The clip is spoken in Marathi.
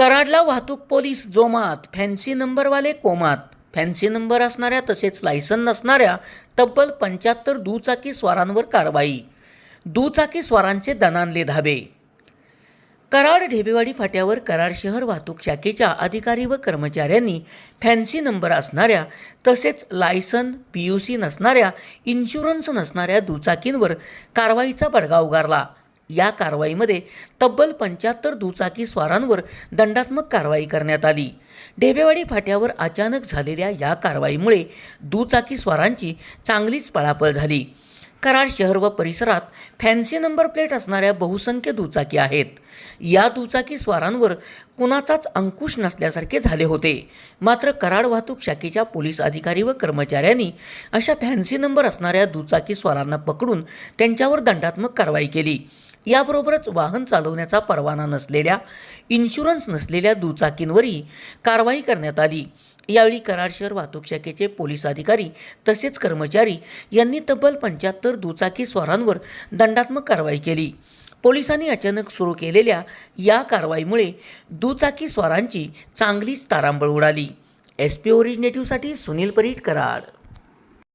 कराडला वाहतूक पोलीस जोमात फॅन्सी नंबरवाले कोमात. फॅन्सी नंबर असणाऱ्या तसेच लायसन नसणाऱ्या तब्बल पंच्याहत्तर दुचाकी स्वारांवर कारवाई. दुचाकी स्वारांचे दणानले धाबे. कराड ढेबेवाडी फाट्यावर कराड शहर वाहतूक शाखेच्या अधिकारी व कर्मचाऱ्यांनी फॅन्सी नंबर असणाऱ्या तसेच लायसन पी यू सी नसणाऱ्या इन्शुरन्स नसणाऱ्या दुचाकींवर कारवाईचा बडगा उगारला. या कारवाईमध्ये तब्बल पंच्याहत्तर दुचाकी स्वारांवर दंडात्मक कारवाई करण्यात आली. ढेबेवाडी फाट्यावर अचानक झालेल्या या कारवाईमुळे दुचाकी स्वारांची चांगलीच पळापळ झाली. कराड शहर व परिसरात फॅन्सी नंबर प्लेट असणाऱ्या बहुसंख्य दुचाकी आहेत. या दुचाकी स्वारांवर कुणाचाच अंकुश नसल्यासारखे झाले होते. मात्र कराड वाहतूक शाखेच्या पोलीस अधिकारी व कर्मचाऱ्यांनी अशा फॅन्सी नंबर असणाऱ्या दुचाकी स्वारांना पकडून त्यांच्यावर दंडात्मक कारवाई केली. याबरोबरच वाहन चालवण्याचा परवाना नसलेल्या इन्शुरन्स नसलेल्या दुचाकींवरही कारवाई करण्यात आली. यावेळी कराड शहर वाहतूक शाखेचे पोलीस अधिकारी तसेच कर्मचारी यांनी तब्बल पंच्याहत्तर दुचाकी स्वारांवर दंडात्मक कारवाई केली. पोलिसांनी अचानक सुरू केलेल्या या कारवाईमुळे दुचाकी स्वारांची चांगलीच तारांबळ उडाली. एस पी ओरिजिनेटिव्हसाठी सुनील परीट कराड.